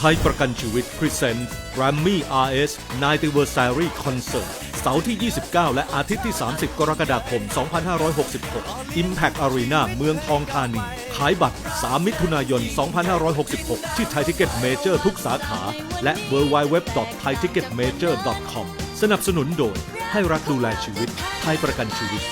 ไทยประกันชีวิตพรีเซนต์ Grammy RS 90th Concert เสาร์ที่ 29 และอาทิตย์ที่ 30 กรกฎาคม 2566 Impact Arena เมืองทองธานี ขายบัตร 3 มิถุนายน 2566 ที่ไทยทิเก็ตเมเจอร์ทุกสาขา และ w w w t h a i t i c k e t m a j o r c o m สนับสนุนโดย ให้รักดูแลชีวิต ไทยประกันชีวิต